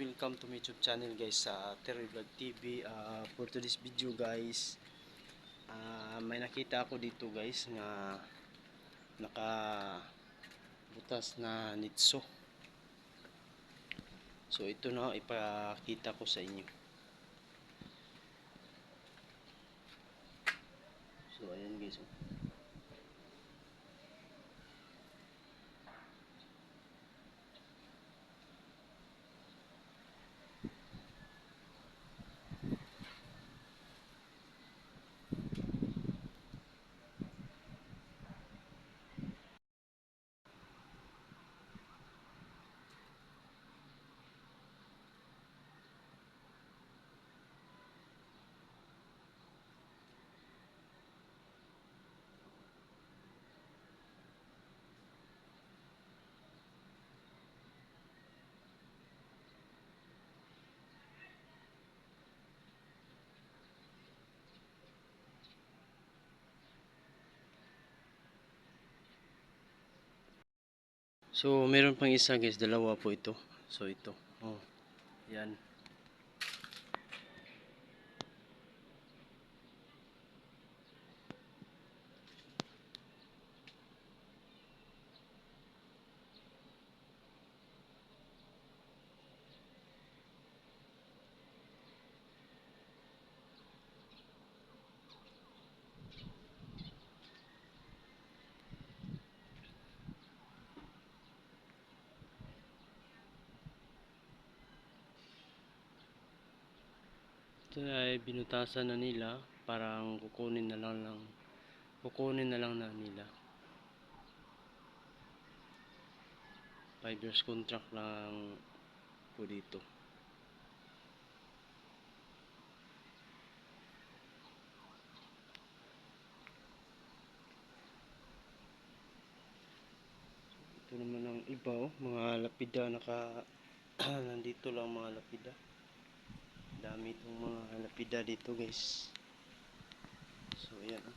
Welcome to my YouTube channel guys sa Terry Vlog TV Ah, For today's video guys ah, May nakita ako dito guys nga Naka Butas na nitso. So ito na ipakita ko sa inyo. So ayan guys oh. So, meron pang isa guys, dalawa po ito. So, ito. Oh. Yan. Ito ay binutasan na nila. Parang kukunin na lang lang. Kukunin na lang na nila. 5 years contract lang po dito. Ito naman ang iba oh, mga lapida naka nandito lang mga lapida. Dami itong mga lapida dito guys. So ayan oh.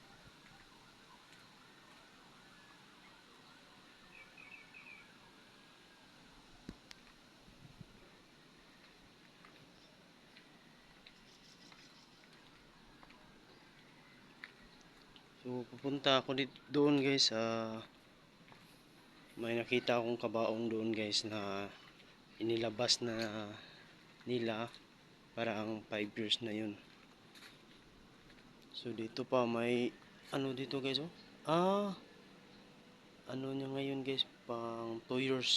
So pupunta ako dito doon guys sa may nakita akong kabaong doon guys na inilabas na nila para ang 5 years na yun. So dito pa may ano dito guys oh. Ah. Ano niya ngayon guys pang 2 years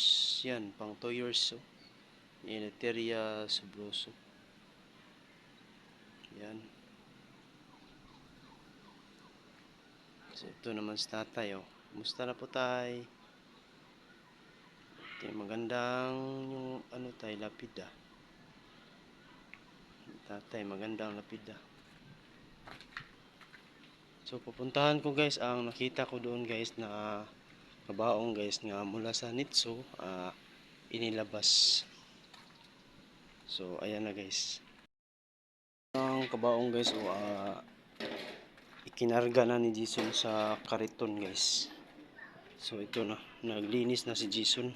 yan, pang 2 years oh. Ineteria subroso. Yan. So ito naman si tatay oh. Musta na po tay? Ito yung magandang yung ano tay lapida. Tatay magandang lapida. So pupuntahan ko guys ang nakita ko doon guys na kabaong guys nga mula sa Nitso ah, inilabas. So ayan na guys. Ang kabaong guys o ah, ikinarga na ni Jason sa kariton guys. So ito na, naglinis na si Jason.